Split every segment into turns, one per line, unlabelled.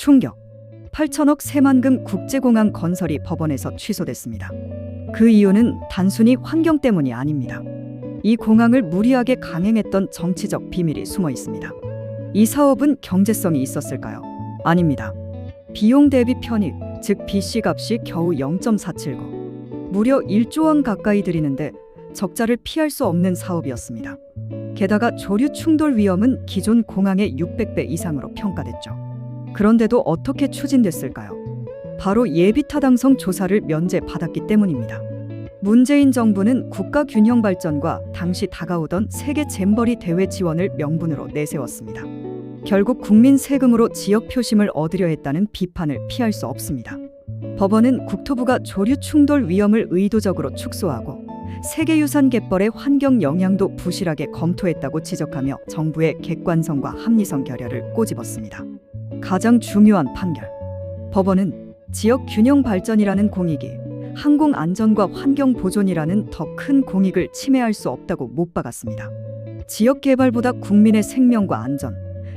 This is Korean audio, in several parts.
충격. 8천억 새만금 국제공항 건설이 법원에서 취소됐습니다. 그 이유는 단순히 환경 때문이 아닙니다. 이 공항을 무리하게 강행했던 정치적 비밀이 숨어 있습니다. 이 사업은 경제성이 있었을까요? 아닙니다. 비용 대비 편익, 즉 BC 값이 겨우 0.479. 무려 1조 원 가까이 들이는데 적자를 피할 수 없는 사업이었습니다. 게다가 조류 충돌 위험은 기존 공항의 600배 이상으로 평가됐죠. 그런데도 어떻게 추진됐을까요? 바로 예비 타당성 조사를 면제받았기 때문입니다. 문재인 정부는 국가 균형 발전과 당시 다가오던 세계 잼버리 대회 지원을 명분으로 내세웠습니다. 결국 국민 세금으로 지역 표심을 얻으려 했다는 비판을 피할 수 없습니다. 법원은 국토부가 조류 충돌 위험을 의도적으로 축소하고 세계유산 갯벌의 환경 영향도 부실하게 검토했다고 지적하며 정부의 객관성과 합리성 결여를 꼬집었습니다. 가장 중요한 판결. 법원은 지역 균형 발전이라는 공익이 항공 안전과 환경 보존이라는 더 큰 공익을 침해할 수 없다고 못 박았습니다. 지역 개발보다 국민의 생명과 안전,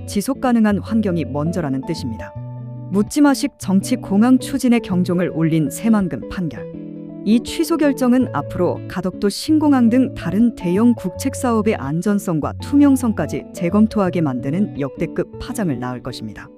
지속 가능한 환경이 먼저라는 뜻입니다. 묻지마식 정치 공항 추진의 경종을 울린 새만금 판결. 이 취소 결정은 앞으로 가덕도 신공항 등 다른 대형 국책 사업의 안전성과 투명성까지 재검토하게 만드는 역대급 파장을 낳을 것입니다.